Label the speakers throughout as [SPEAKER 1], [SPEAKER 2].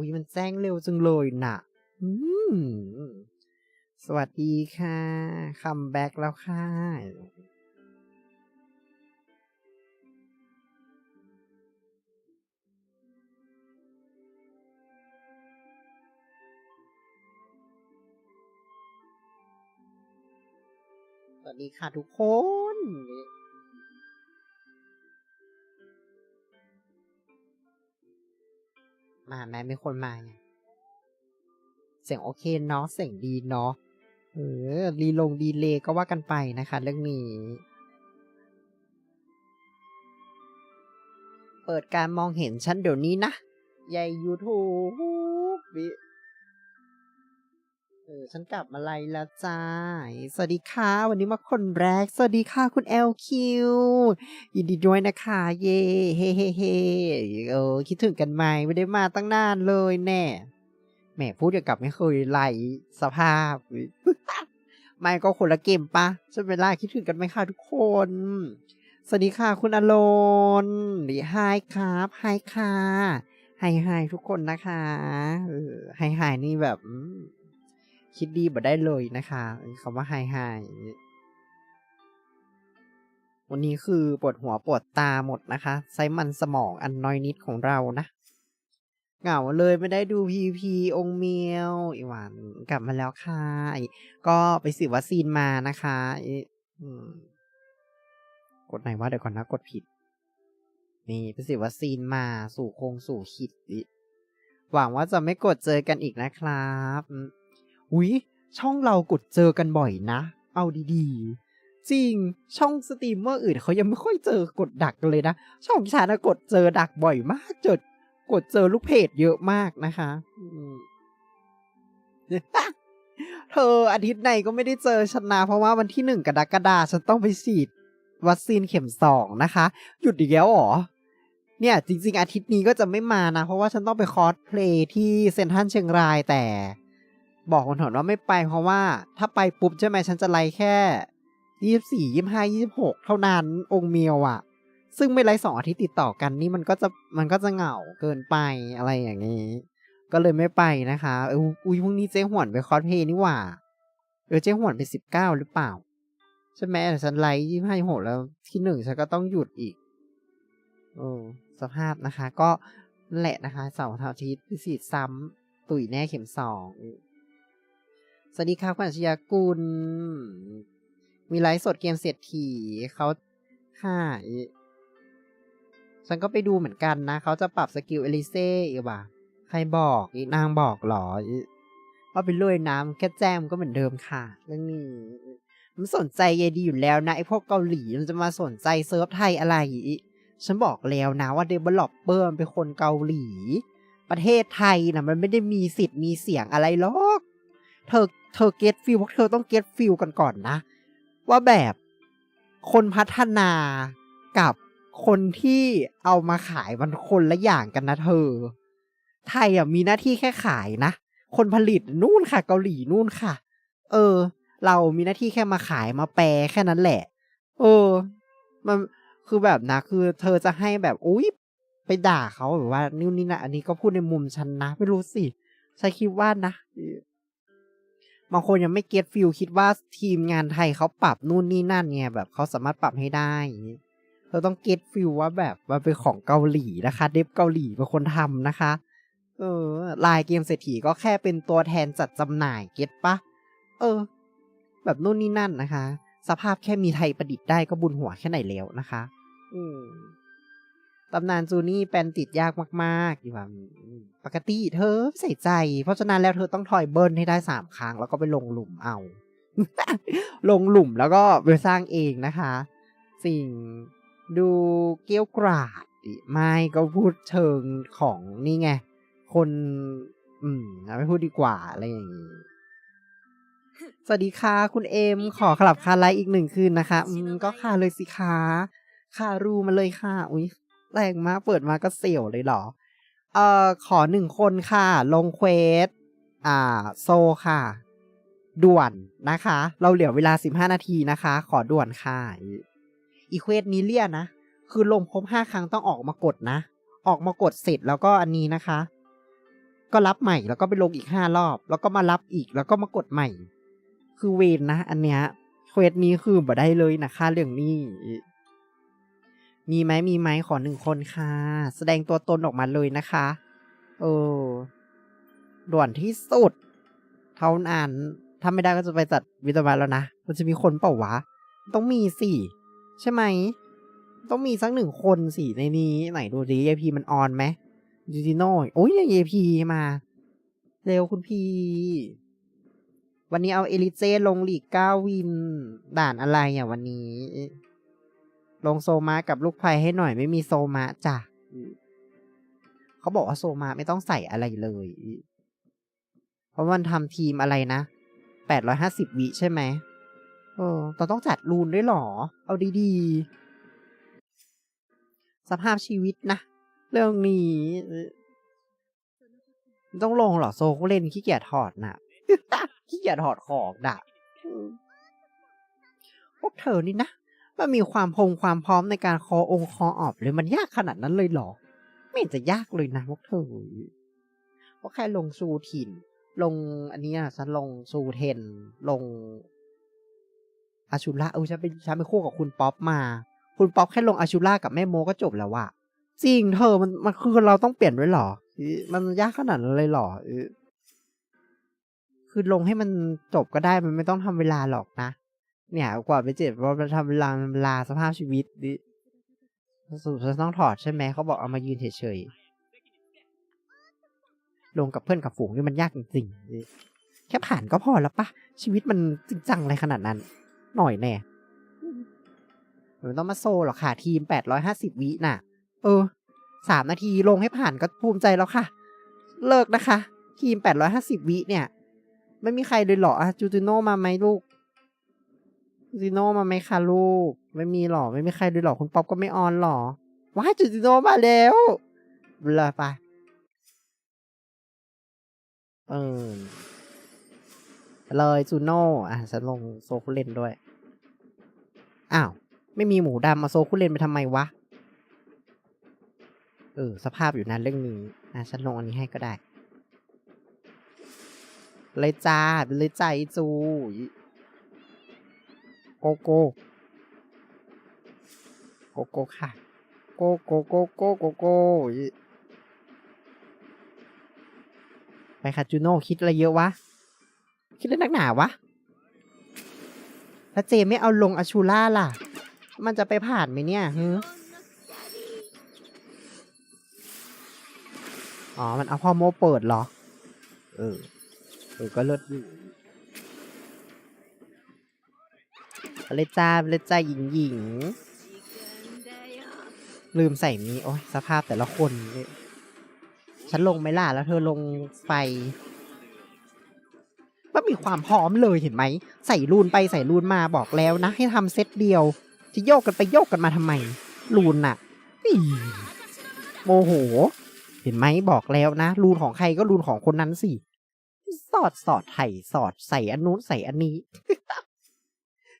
[SPEAKER 1] อุ้ยมันแจ้งเร็วจังเลยน่ะสวัสดีค่ะคัมแบ็กแล้วค่ะ สวัสดีค่ะทุกคน มาแม้มีคนมาไงเสียงโอเคเนาะเสียงดีเนาะเออรีลงดีเลยก็ว่ากันไปนะคะ เรื่องนี้ เปิดการมองเห็นฉันเดี๋ยวนี้นะ ใหญ่ยูทูบ เออฉันกลับมาไลฟ์แล้วจ้า สวัสดีค่ะ วันนี้มาคนแรก สวัสดีค่ะคุณ LQ ยินดีด้วยนะคะ เย่เฮ้เฮ้เฮ้เออคิดถึงกันไหมไม่ได้มาตั้งนานเลยแน่แหมพูดอย่างกับไม่เคยไล่สภาพ ไม่ก็คนละเกมปะใช่ไหมล่ะคิดถึงกันไหมคะทุกคน สวัสดีค่ะคุณอโลนหรือไฮครับไฮค่ะไฮไฮทุกคนนะคะไฮไฮนี่แบบ คิดดีบ่ได้เลยนะคะคำว่าไฮไฮวันนี้คือปวดหัวปวดตาหมดนะคะไซมันสมองอันน้อยนิดของเรานะ เหงาเลยไม่ได้ดูพีพีองเมียวอีหวานกลับมาแล้วค่ะก็ไปฉีดวัคซีนมานะคะกดไหนว่าเดี๋ยวก่อนนะกดผิด นี่ไปฉีดวัคซีนมาสู่โครงสู่ขิดหวังว่าจะไม่กดเจอกันอีกนะครับ อุ้ยช่องเรากดเจอกันบ่อยนะ เอาดีๆ จริง ช่องสตรีมเมอร์อื่นเขายังไม่ค่อยเจอกดดักกันเลยนะ ช่องฉันนะกดเจอดักบ่อยมากจอกดเจอลูกเพจเยอะมากนะคะเธออาทิตย์ไหนก็ไม่ได้เจอฉันะ เพราะว่าวันที่หนึ่งกรกฎาคมฉันต้องไปฉีดวัคซีนเข็มสองนะคะ หยุดอีกแล้วเหรอ เนี่ย จริง ๆ อาทิตย์นี้ก็จะไม่มานะ เพราะว่าฉันต้องไปคอสเพลย์ที่เซนทรัลเชียงรายแต่ บอกคนถอนว่าไม่ไปเพราะว่า ถ้าไปปุ๊บใช่ไหมฉันจะไลแค่ยี่สิบสี่ยี่ห้ายี่สิบหกเท่านั้นองค์เมียวอะซึ่งไม่ไลสองอาทิตย์ติดต่อกันนี่มันก็จะมันก็จะเหงาเกินไปอะไรอย่างนี้ ก็เลยไม่ไปนะคะเอออุ้ยพรุ่งนี้เจ๊หวนไปคอสเพย์นี่หว่าเออเจ๊หวนไปสิบเก้าหรือเปล่าใช่ไหมแต่ฉันไลยี่ห้าหกแล้วที่หนึ่งฉันก็ต้องหยุดอีกโอ้สภาพนะคะ ก็แหละนะคะเสาร์อาทิตย์พิสีดซ้ำตุ๋ยแน่เข็มสอง สวัสดีครับคุณอัญชยากุล มีไลฟ์สดเกมเศรษฐีเขาค่ะฉันก็ไปดูเหมือนกันนะ เขาจะปรับสกิลเอลิเซ่อีกว่ะใครบอกอีนางบอกหรอว่าไปเลยน้ำแค่แจมก็เหมือนเดิมค่ะ เรื่องนี้มันสนใจยายดีอยู่แล้วนะ ไอพวกเกาหลีมันจะมาสนใจเซิร์ฟไทยอะไรฉันบอกแล้วนะว่าเดเวลลอปเปอร์เป็นคนเกาหลี ประเทศไทยนะมันไม่ได้มีสิทธิ์มีเสียงอะไรหรอก เธอเธอเก็ตฟิลพวกเธอต้องเก็ตฟิลกันก่อนนะ ว่าแบบคนพัฒนากับคนที่เอามาขายมันคนละอย่างกันนะเธอ ไทยอะมีหน้าที่แค่ขายนะ คนผลิตนู่นค่ะ เกาหลีนู่นค่ะ เออ เรามีหน้าที่แค่มาขายมาแปลแค่นั้นแหละ เออ มันคือแบบนะ คือเธอจะให้แบบอุ้ยไปด่าเขาแบบว่านู่นนี่นะอันนี้ก็พูดในมุมฉันนะ ไม่รู้สิฉันคิดว่านะ บางคนยังไม่เก็ตฟิลคิดว่าทีมงานไทยเขาปรับนู่นนี่นั่นไงแบบเขาสามารถปรับให้ได้เธอต้องเก็ตฟิลว่าแบบมันเป็นของเกาหลีนะคะ เดฟเกาหลีเป็นคนทำนะคะ เออลายเกมเศรษฐีก็แค่เป็นตัวแทนจัดจำหน่ายเก็ตปะเออ แบบนู่นนี่นั่นนะคะ สภาพแค่มีไทยประดิษฐ์ได้ก็บุญหัวแค่ไหนแล้วนะคะ อืม ตำนานจูนี่แปนติดยากมากๆดีว่าปกติเธอใส่ใจ เพราะฉะนั้นแล้วเธอต้องถอยเบิร์นให้ได้สามครั้ง แล้วก็ไปลงหลุมเอา ลงหลุมแล้วก็ไปสร้างเองนะคะ สิ่งดูเกี้ยวกราดไม่ก็พูดเชิงของนี่ไง คน อืมไม่พูดดีกว่าอะไรอย่างนี้สวัสดีค่ะ คุณเอ็มขอขลับคาไลฟ์อีกหนึ่งคืนนะคะ อืมก็คาเลยสิคะคารูมาเลยค่ะ อุ้ย แรงมาก เปิดมาก็เสี่ยวเลยเหรอ เอ่อ ขอหนึ่งคนค่ะ ลงเควส อ่า โซค่ะ ด่วนนะคะ เราเหลือเวลาสิบห้านาทีนะคะ ขอด่วนค่ะ อีเควสนี้เลี่ยนะ คือลงครบห้าครั้งต้องออกมากดนะ ออกมากดเสร็จแล้วก็อันนี้นะคะ ก็รับใหม่แล้วก็ไปลงอีกห้ารอบ แล้วก็มารับอีกแล้วก็มากดใหม่ คือเวนนะ อันเนี้ยเควสนี้คือบ่ได้เลยนะค่าเรื่องนี้ มีไหมมีไหมขอหนึ่งคนค่ะ แสดงตัวตนออกมาเลยนะคะเออด่วนที่สุด เท่านั้นถ้าไม่ได้ก็จะไปจัดวิทยาแล้วนะ มันจะมีคนเปล่าวะ ต้องมีสิ ใช่ไหม ต้องมีสักหนึ่งคนสิในนี้ ไหนดูดิยายพีมันออนไหมยูจิโน่โอ้ยยายพีมา เร็วคุณพีวันนี้เอาเอลิเจลงหลีกเก้าวิน ด่านอะไรอะวันนี้ ลงโซมากับลูกไพให้หน่อยไม่มีโซมาจ้ะเขาบอกว่าโซมาไม่ต้องใส่อะไรเลย เพราะมันทำทีมอะไรนะแปดร้อยห้าสิบวิใช่ไหมเออเราต้องจัดรูนด้วยเหรอ เอาดีๆ สภาพชีวิตนะ เรื่องนี้เออต้องลงเหรอโซก็เล่นขี้เกียจถอดน่ะขี้เกียจถอดของด่ะอืมพวกเธอนี่นะ มันมีความพงความพร้อมในการคอองค์คอออบเลยมันยากขนาดนั้นเลยหรอ ไม่เห็นจะยากเลยนะพวกเธอเพราะแค่ลงซูถิ่น ลงอันนี้ฉันลงซูเทน ลงอาชูล่าเออฉันเป็นฉันเป็นคู่กับคุณป๊อปมา คุณป๊อปแค่ลงอาชูล่ากับแม่โมก็จบแล้วว่ะจริงเธอมันมันคือเราต้องเปลี่ยนด้วยหรอ มันยากขนาดนั้นเลยหรอเออคือลงให้มันจบก็ได้มันไม่ต้องทำเวลาหรอกนะ เนี่ยกว่าไปเจ็บเพราะมันทำเวลามันเวลาสภาพชีวิตดิสรุปจะต้องถอดใช่ไหมเขาบอกเอามายืนเฉยๆลงกับเพื่อนกับฝูงนี่มันยากจริงๆแค่ผ่านก็พอแล้วปะชีวิตมันจริงจังอะไรขนาดนั้น หน่อยแน่มันต้องมาโซ่หรอกค่ะ ทีมแปดร้อยห้าสิบวิน่ะ เออสามนาทีลงให้ผ่านก็ภูมิใจแล้วค่ะ เลิกนะคะ ทีมแปดร้อยห้าสิบวิเนี่ย ไม่มีใครเลยเหรออะจูติโนมาไหมลูก จูติโน่มาไหมคะลูก ไม่มีหรอไม่มีใครเลยหรอคุณป๊อปก็ไม่ออนหรอว้ายจูติโน่มาแล้วเลยไปเออเลยจูโน่อะฉันลงโซคุเลนด้วย อ้าว ไม่มีหมูดำมาโซคุเลนไปทำไมวะ เออ สภาพอยู่นั้นเรื่องนี้ อะ ฉันลงอันนี้ให้ก็ได้ เลยจ้าเลยใจจู โกโก้โกโก้ค่ะ โกโกโกโกโกโก้ไปค่ะจูโน่คิดอะไรเยอะวะ คิดเรื่องนักหนาวะแล้วเจไม่เอาลงอาชูล่าล่ะ มันจะไปผ่านไหมเนี่ยฮึอ๋อ มันเอาพ่อโมเปิดเหรอ เออ เออ ก็เลิศอยู่ เอาเลยจ้าเลยจ้าหญิงหญิงลืมใส่มีโอ้ยสภาพแต่ละคนนี่ฉันลงไม่ล่ะแล้วเธอลงไปมันมีความพร้อมเลยเห็นไหม ใส่รูนไปใส่รูนมาบอกแล้วนะ ให้ทำเซตเดียว จะโยกกันไปโยกกันมาทำไม รูนน่ะอีโมโห เห็นไหมบอกแล้วนะ รูนของใครก็รูนของคนนั้นสิ สอดสอดไถ่สอดใส่อันนู้นใส่อันนี้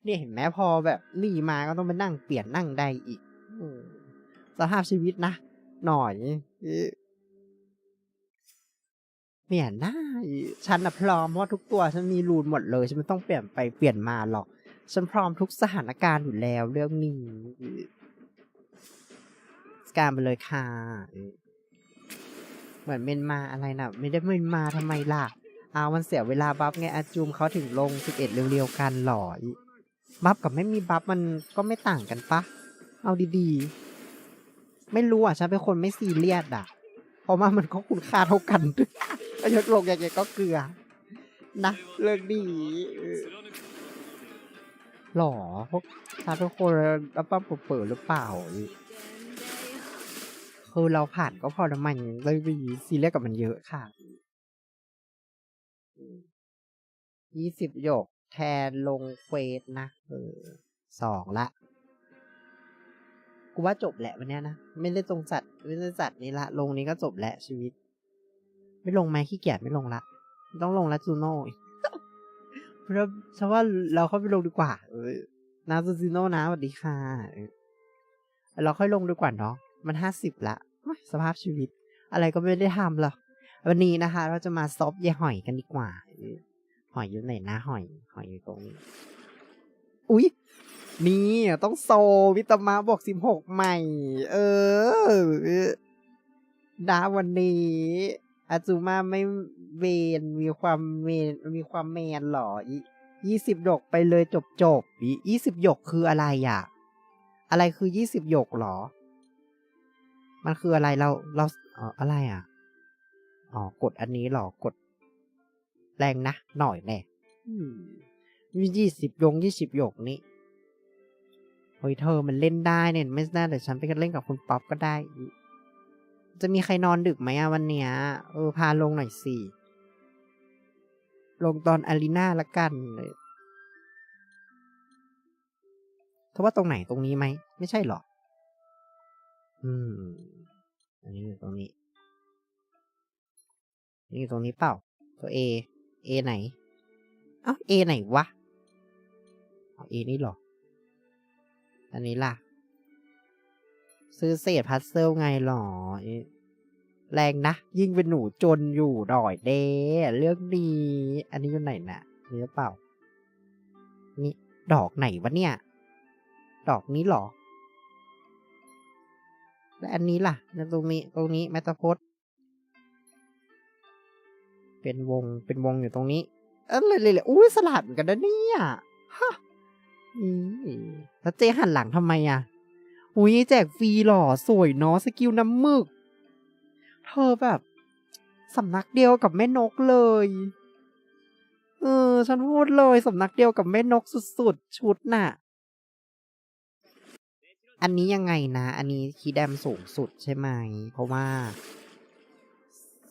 [SPEAKER 1] นี่ยเห็นไหมพอแบบนี่มาก็ต้องไปนั่งเปลี่ยนนั่งใดอีกอสภาพชีวิตนะ หน่อยเนี่ยนะฉันนะพร้อมว่าทุกตัวฉันมีรูนหมดเลยฉันไม่ต้องเปลี่ยนไปเปลี่ยนมาหรอก ฉันพร้อมทุกสถานการณ์อยู่แล้วเรื่องนี้การไปเลยค่ะเหมือนเมนมาอะไรนะไม่ได้เมนมาทำไมล่ะเอามันเสียเวลาบัฟไงอาจูมเขาถึงลงสิบเอ็ดเร็วๆกันหรอ บัฟกับไม่มีบัฟมันก็ไม่ต่างกันปะ เอาดีๆ ไม่รู้อะฉันเป็นคนไม่ซีเรียสอะ เพราะว่ามันก็คุณค่าเท่ากันประโยชน์ลงยังไงก็เกลือ นะเรื่องดีเออหรอพวกฉันเป็นคนอัปปั้มเปิดหรือเปล่าคือเราผ่านก็พอแล้วมันเลยไปซีเรียสกับมันเยอะค่ะยี่สิบหยก แทนลงเควสนะเออสองละ กูว่าจบแหละวันนี้นะ ไม่ได้ตรงจัดไม่ได้จัดนี่ละ ลงนี้ก็จบแหละชีวิต ไม่ลงไหมขี้เกียจไม่ลงละ ต้องลงละจูโน่เพราะฉันว่าเราเข้าไปลงดีกว่าเออนาซูซิโน่นะสวัสดีค่ะ เราค่อยลงดีกว่าเนาะมันห้าสิบละสภาพชีวิต อะไรก็ไม่ได้ทำหรอกวันนี้นะคะ เราจะมาซบยายหอยกันดีกว่า อยอยู่ไหนนะหอย หอยอยู่ตรงนี้ อุ๊ย นี่ต้องโซวิตามาบอกสิบหกใหม่ เออดาวันนี้อาจูมาไม่เวนมีความเมนมีความแมนหรอยี่สิบหยกไปเลยจบจบยี่สิบหยกคืออะไรอะ อะไรคือยี่สิบหยกหรอ มันคืออะไรเราเราอออะไรอะ อ๋อกดอันนี้หรอกด แรงนะ หน่อยแน่มียี่สิบยงยี่สิบหยกนี้เฮ้ยเธอมันเล่นได้เนี่ยไม่น่าแต่ฉันไปกันเล่นกับคุณป๊อปก็ได้ จะมีใครนอนดึกไหมอะวันเนี้ย เออ พาลงหน่อยสิ ลงตอนอารีนาละกันเลยเธอว่าตรงไหนตรงนี้ไหม ไม่ใช่หรอ อืม อันนี้อยู่ตรงนี้ นี่อยู่ตรงนี้เปล่า ตัว A A ไหน เอ้า A ไหนวะเอา A นี่หรอ อันนี้ล่ะ ซื้อเศษพัซเซิลไงหรอ แรงนะ ยิ่งเป็นหนูจนอยู่ดอยเดเรื่องนี้อันนี้อยู่ไหนนะ่ะนี่หรือเปล่า นี่ ดอกไหนวะเนี่ย ดอกนี้หรอและอันนี้ล่ะตรงนี้ตรงนี้แมตาพด เป็นวงเป็นวงอยู่ตรงนี้ เออเลยเลยอุ้ยสลัดเหมือนกันนะเนี่ยฮะนี่แล้วเจหันหลังทำไมอะอุ้ยแจกฟรีหล่อสวยเนาะสกิลน้ำมึก เธอแบบสำนักเดียวกับแม่นกเลย เออ ฉันพูดเลยสำนักเดียวกับแม่นกสุดๆ ชุดน่ะ อันนี้ยังไงนะ อันนี้คีแดมสูงสุดใช่ไหม เพราะว่า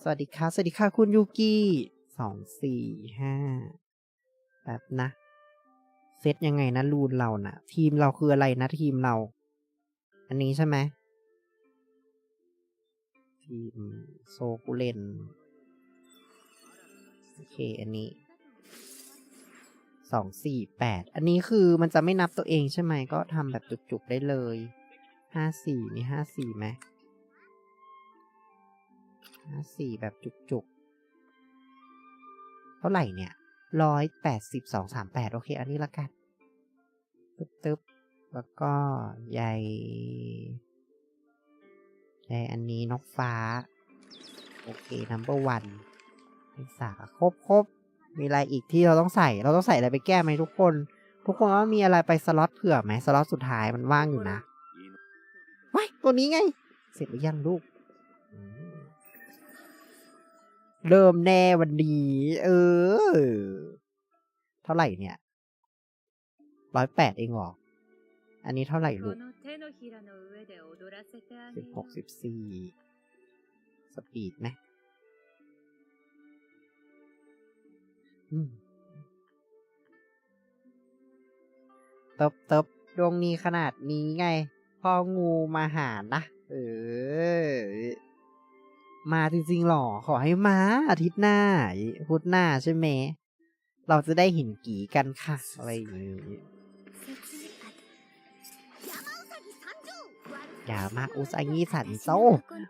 [SPEAKER 1] สวัสดีค่ะ สวัสดีค่ะ คุณยูกี้สองสี่ห้าแบบนะ เซตยังไงนะรูนเรานะ่ะ ทีมเราคืออะไรนะทีมเรา อันนี้ใช่ไหมทีมโซกุเลนโอเค อันนี้สองสี่แปดอันนี้คือมันจะไม่นับตัวเองใช่ไหมก็ทำแบบจุกๆได้เลยห้าสี่มีห้าสี่ไหม สี่แบบจุกๆ เท่าไหร่เนี่ยร้อยแปดสิบสองสามแปดโอเค อันนี้ละกัน ตึ๊บๆแล้วก็ใยใยอันนี้นกฟ้า โอเค number one สาครบครบมีอะไรอีกที่เราต้องใส่เราต้องใส่อะไรไปแก้ไหมทุกคน ทุกคนว่ามีอะไรไปสล็อตเผื่อไหมสล็อตสุดท้ายมันว่างอยู่นะว้ายตัวนี้ไง เสร็จหรือยังลูก เริ่มแน่วันนี้ เออ เท่าไหร่เนี่ยร้อยแปดเองเหรอ อันนี้เท่าไหร่ลูกสิบหกสิบสี่สปีดไหมอืมเติบเติบดวงนี้ขนาดนี้ไง พ่องูมาหานะ เออ มาจริงๆหรอ ขอให้มาอาทิตย์หน้าพุธหน้าใช่ไหม เราจะได้เห็นกี่กันค่ะ อะไรอย่างนี้อย่ามาอุซางิสันโซ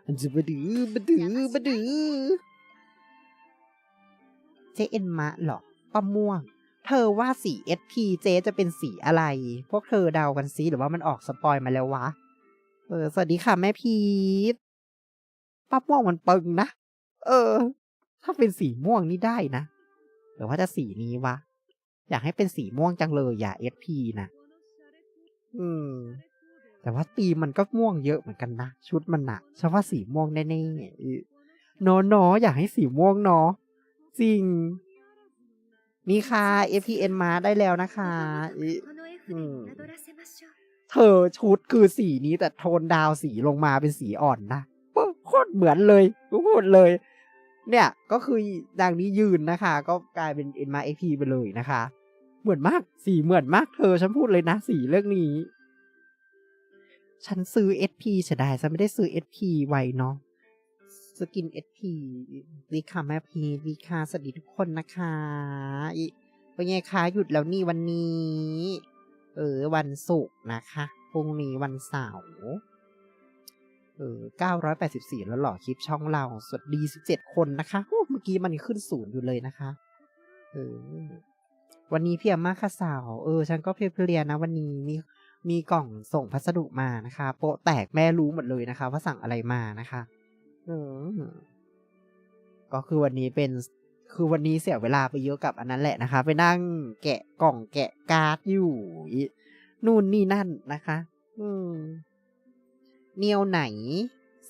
[SPEAKER 1] มันจะบดือบดือบดือเจเอ็นมะหรอป้าม่วง เธอว่าสี SP เจจะเป็นสีอะไร พวกเธอเดากันซิหรือว่ามันออกสปอยมาแล้ววะ เออ สวัสดีค่ะแม่พีท ป้าม่วงมันปึงนะ เออ ถ้าเป็นสีม่วงนี่ได้นะหรือว่าจะสีนี้วะ อยากให้เป็นสีม่วงจังเลยอย่า SP นะ อืม แต่ว่าตีมันก็ม่วงเยอะเหมือนกันนะ ชุดมันอะฉันว่าสีม่วงแน่ๆเนอะเนอะอยากให้สีม่วงเนาะจริง นี่ค่ะ FPN มาได้แล้วนะคะอืมเธอชุดคือสีนี้แต่โทนดาวสีลงมาเป็นสีอ่อนนะ โคตรเหมือนเลยกูพูดเลย เนี่ยก็คือดังนี้ยืนนะคะ ก็กลายเป็น N มา XP ไปเลยนะคะ เหมือนมากสีเหมือนมากเธอฉันพูดเลยนะสีเรื่องนี้ ฉันซื้อ SP เสียดายฉันไม่ได้ซื้อ SP ไวเนาะสกิน SP ดีค่ะแม่พีดีค่ะสวัสดีทุกคนนะคะเป็นไงคะหยุดแล้วนี่วันนี้ เออวันศุกร์นะคะพรุ่งนี้วันเสาร์ เออเก้าร้อยแปดสิบสี่แล้วเหรอคลิปช่องเรา สวัสดีสิบเจ็ดคนนะคะโอ้เมื่อกี้มันขึ้นศูนย์อยู่เลยนะคะ เออ วันนี้เพียงมากค่ะสาว เออ ฉันก็เพลียๆนะ วันนี้มีมีกล่องส่งพัสดุมานะคะ โปะแตกแม่รู้หมดเลยนะคะ ว่าสั่งอะไรมานะคะ เออ ก็คือวันนี้เป็น คือวันนี้เสียเวลาไปเยอะกับอันนั้นแหละนะคะ ไปนั่งแกะกล่องแกะการ์ดอยู่ นู่นนี่นั่นนะคะ อืม เนียวไหน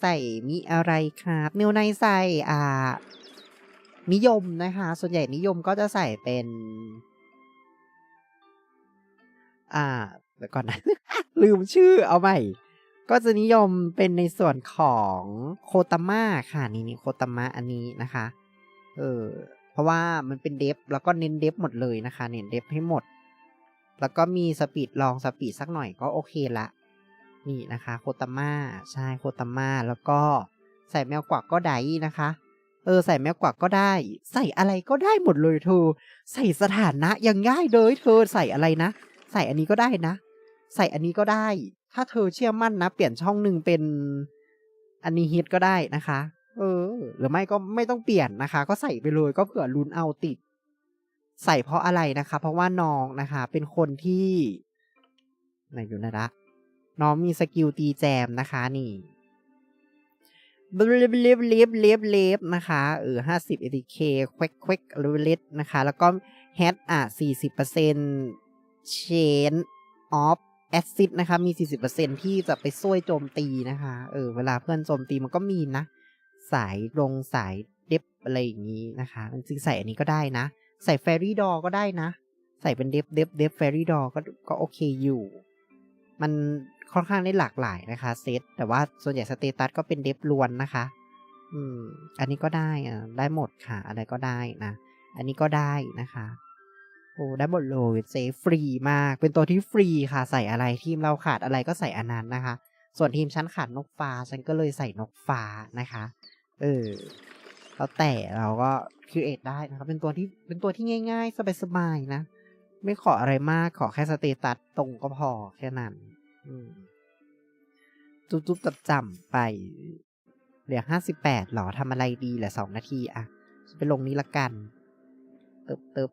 [SPEAKER 1] ใส่มีอะไรครับเนียวในใส่อ่า นิยมนะคะ ส่วนใหญ่นิยมก็จะใส่เป็น อ่าเดี๋ยวก่อนนะ ลืมชื่อเอาใหม่ ก็จะนิยมเป็นในส่วนของโคตาม่าค่ะ นี่นี่โคตาม่าอันนี้นะคะ เออเพราะว่ามันเป็นเดฟแล้วก็เน้นเดฟหมดเลยนะคะ เน้นเดฟให้หมด แล้วก็มีสปีดลองสปีดสักหน่อยก็โอเคละ นี่นะคะโคตาม่าใช่โคตาม่าแล้วก็ใส่แมวกวักก็ได้นะคะ เออ ใส่แมวกวักก็ได้ ใส่อะไรก็ได้หมดเลยเธอ ใส่สถานะยังง่ายเลยเธอใส่อะไรนะ ใส่อันนี้ก็ได้นะ ใส่อันนี้ก็ได้ ถ้าเธอเชื่อมั่นนะ เปลี่ยนช่องหนึ่งเป็นอันนี้ฮิตก็ได้นะคะ เออ หรือไม่ก็ไม่ต้องเปลี่ยนนะคะ ก็ใส่ไปเลยก็เผื่อลุ้นเอาติด ใส่เพราะอะไรนะคะ เพราะว่าน้องนะคะ เป็นคนที่ไหนอยู่นะละ น้องมีสกิลตีแจมนะคะนี่บลิบลิบลิบลิบลิบนะคะเออห้าสิบเอทีเคควิกควิกลิบนะคะ แล้วก็แฮดอะสี่สิบเปอร์เซ็นต์เชนออฟแอซิดนะคะ มี40%ที่จะไปช่วยโจมตีนะคะ เออ เวลาเพื่อนโจมตีมันก็มีนะ สายลงสายเดฟอะไรอย่างนี้นะคะจริงใส่อันนี้ก็ได้นะ ใส่แฟรี่ดอก็ได้นะ ใส่เป็นเดฟเดฟเดฟแฟรี่ดอก็ก็โอเคอยู่ มัน ค่อนข้างได้หลากหลายนะคะเซตแต่ว่าส่วนใหญ่สเตตัสก็เป็นเดฟล้วนนะคะ อืม อันนี้ก็ได้อะได้หมดค่ะ อะไรก็ได้นะ อันนี้ก็ได้นะคะโอ้ได้หมดเลยเซฟฟรีมาก เป็นตัวที่ฟรีค่ะ ใส่อะไรทีมเราขาดอะไรก็ใส่อันนั้นนะคะ ส่วนทีมฉันขาดนกฟ้า ฉันก็เลยใส่นกฟ้านะคะ เออแล้วแต่เราก็คิวเอทได้นะครับ เป็นตัวที่เป็นตัวที่ง่าย ๆ สบายๆนะ ไม่ขออะไรมากขอแค่สเตตัสตรงก็พอแค่นั้น จุ๊บๆจับจำๆไป เหลือห้าสิบแปดหรอทำอะไรดีเหลือสองนาทีอะไปลงนี้ละกันเติบเติบ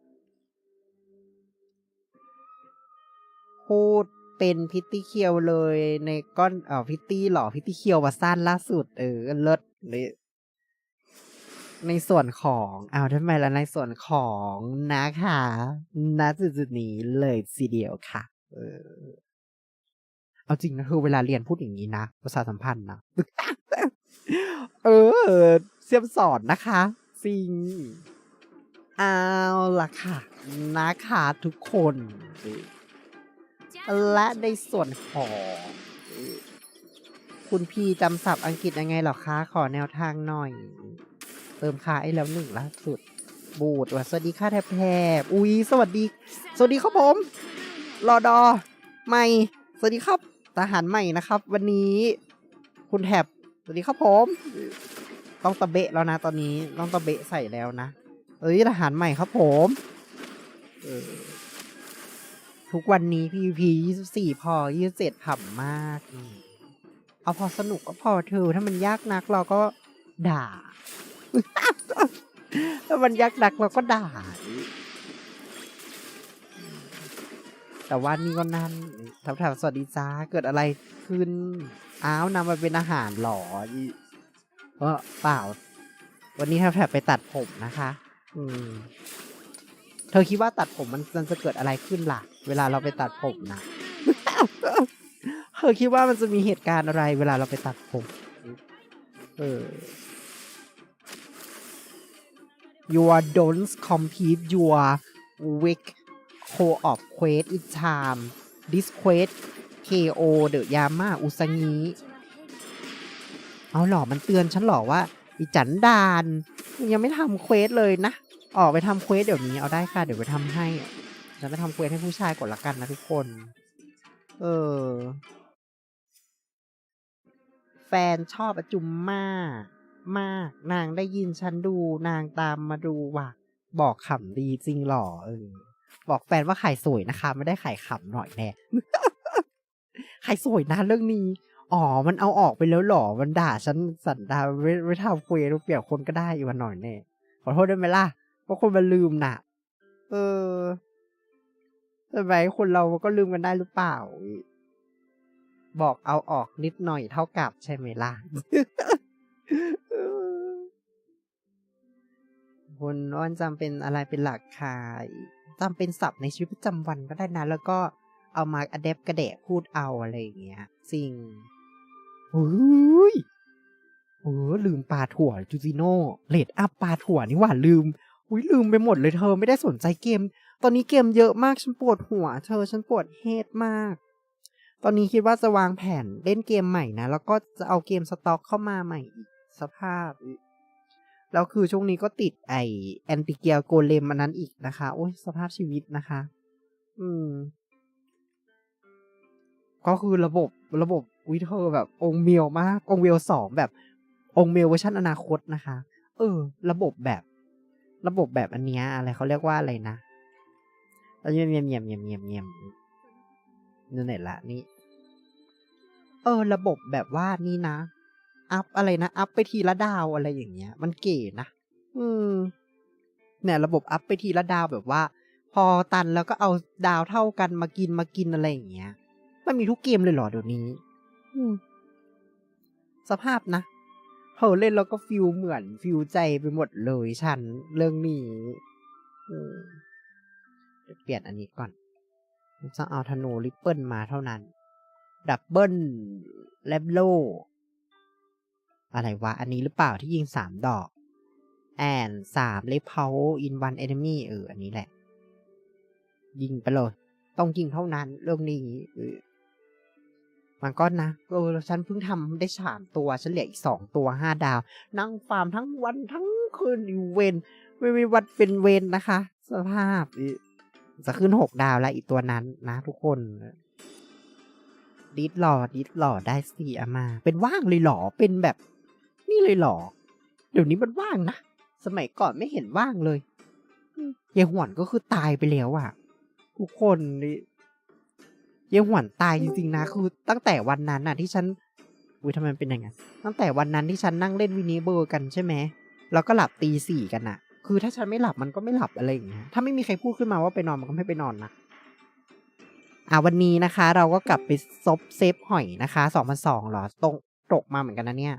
[SPEAKER 1] พูดเป็นพิตตี้เคียวเลยในก้อนเออพิตตี้หรอพิตตี้เคียวว่าสั้นล่าสุด เออเลิศเลยในส่วนของเอาทำไมล่ะในส่วนของนะคะณจุดๆนี้เลยทีเดียวค่ะ เออ เอาจริงนะคือเวลาเรียนพูดอย่างนี้นะภาษาสัมพันธ์นะเออเสียมสอนนะคะจริงเอาล่ะค่ะ นะคะทุกคน และในส่วนของคุณพี่จำศัพท์อังกฤษยังไงเหรอคะ ขอแนวทางหน่อย เติมค่าไอ้แล้วหนึ่งล่าสุด บูดว่าสวัสดีค่ะแทบแทบอุ๊ยสวัสดี สวัสดีครับผมรอดอใหม่ สวัสดีครับ ทหารใหม่นะครับ วันนี้คุณแถบสวัสดีครับผม ต้องตะเบะแล้วนะตอนนี้ต้องตะเบะใส่แล้วนะเอ้ยทหารใหม่ครับผมทุกวันนี้ PVP 24 พอ 27ผ่ำมาก เอาพอสนุกก็พอเธอ ถ้ามันยากนักเราก็ด่า ถ้ามันยากนักเราก็ด่า แต่ว่านี่ก็นั่นถามถามสวัสดีจ้าเกิดอะไรขึ้น อ้าวนำมาเป็นอาหารหรออีเออเปล่า วันนี้แทบแทบไปตัดผมนะคะ อืม เธอคิดว่าตัดผมมันจะเกิดอะไรขึ้นล่ะ เวลาเราไปตัดผมนะเธอคิดว่ามันจะมีเหตุการณ์อะไร เวลาเราไปตัดผม เออ your don't compete your week co-op quest in time this quest KO the Yama อุซางิเอาหรอมันเตือนฉันหรอว่าอีจันดานยังไม่ทำเควสเลยนะ ออกไปทำเควสเดี๋ยวนี้เอาได้ค่ะ เดี๋ยวไปทำให้จะไปทำเควสให้ผู้ชายก่อนละกันนะทุกคน เออ แฟนชอบอาจุมมากมาก นางได้ยินฉันดู นางตามมาดูว่ะ บอกขำดีจริงหรอเออ บอกแฟนว่าขายสวยนะคะ ไม่ได้ขายขำหน่อยแน่ขายสวยนะเรื่องนี้ อ๋อ มันเอาออกไปแล้วหรอ มันด่าฉันสันดาไม่ไม่ทำคุยรูปเปลี่ยนคนก็ได้อีกวันหน่อยแน่ขอโทษได้ไหมล่ะเพราคนมันลืมน่ะ เออใช่ไหมคนเราก็ลืมกันได้หรือเปล่า บอกเอาออกนิดหน่อยเท่ากับใช่ไหมล่ะคุณอ้อนจำเป็นอะไรเป็นหลักค่ะ จำเป็นศัพท์ในชีวิตประจำวันก็ได้นะ แล้วก็เอามาอเดบกระแดะพูดเอาอะไรอย่างเงี้ยสิ่งโอ้ยโอ้ลืมปลาถั่วจูซิโน่เลดอัพปลาถั่วนี่หว่าลืมอุ้ยลืมไปหมดเลยเธอไม่ได้สนใจเกม ตอนนี้เกมเยอะมากฉันปวดหัว เธอฉันปวดเฮดมาก ตอนนี้คิดว่าจะวางแผนเล่นเกมใหม่นะ แล้วก็จะเอาเกมสต็อกเข้ามาใหม่อีกสภาพ แล้วคือช่วงนี้ก็ติดไอแอนติเกียโกเลมอันนั้นอีกนะคะ โอ้ยสภาพชีวิตนะคะ อืม ก็คือระบบระบบวิเธอแบบองค์เมียวมาก องเวลสองแบบองค์เมลเวอร์ชันอนาคตนะคะ เออ ระบบแบบ ระบบแบบอันเนี้ยอะไรเขาเรียกว่าอะไรนะเงียบเงียบเงียบเงียบเงียบเงียบนั่นแหละละนี่ เออ ระบบแบบว่านี่นะ อัพอะไรนะ อัพไปทีละดาวอะไรอย่างเงี้ย มันเก๋นะ อืม เนี่ยระบบอัพไปทีละดาวแบบว่า พอตันแล้วก็เอาดาวเท่ากันมากินมากินอะไรอย่างเงี้ย มันมีทุกเกมเลยเหรอเดี๋ยวนี้ อืม สภาพนะเธอเล่นแล้วก็ฟิลเหมือนฟิลใจไปหมดเลยฉันเรื่องนี้เดี๋ยวเปลี่ยนอันนี้ก่อนจะเอาธนูริปเปิลมาเท่านั้น ดับเบิลแลบโล อะไรวะ อันนี้หรือเปล่าที่ยิงสามดอก แอนสามเลเพาอินวันเอนมี่เออ อันนี้แหละ ยิงไปเลย ต้องยิงเท่านั้น เรื่องนี้เออมันก็นะเออฉันเพิ่งทำได้สามตัวฉันเหลืออีกสองตัวห้าดาว นั่งฟาร์มทั้งวันทั้งคืนอยู่เวนไม่มีวันเป็นเวนนะคะ สภาพอจะขึ้นหกดาวแล้วอีกตัวนั้นนะทุกคนดิสหล่อดิสหล่อได้สี่อามา เป็นว่างเลยหรอ เป็นแบบ นี่เลยหรอ เดี๋ยวนี้มันว่างนะ สมัยก่อนไม่เห็นว่างเลยอืมเยหวนก็คือตายไปแล้วอะทุกคนนี่เยหวนตายจริงๆนะ คือตั้งแต่วันนั้นน่ะที่ฉันอุ้ยทำไมเป็นอย่างนั้นตั้งแต่วันนั้นที่ฉันนั่งเล่นวินิเบอร์กันใช่ไหมแล้วก็หลับตีสี่กันน่ะคือถ้าฉันไม่หลับมันก็ไม่หลับอะไรอย่างเงี้ยถ้าไม่มีใครพูดขึ้นมาว่าไปนอนมันก็ไม่ไปนอนนะอ่าวันนี้นะคะ เราก็กลับไปซบเซฟหอยนะคะสองพันสองหรอตรงตกมาเหมือนกันนะเนี่ย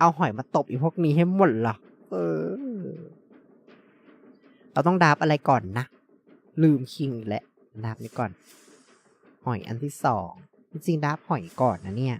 [SPEAKER 1] เอาหอยมาตบอีพวกนี้ให้หมดเหรอเออ เราต้องดาบอะไรก่อนนะ ลืมคิงและดาบนี้ก่อน หอยอันที่สอง จริงดาบหอยก่อนนะเนี่ย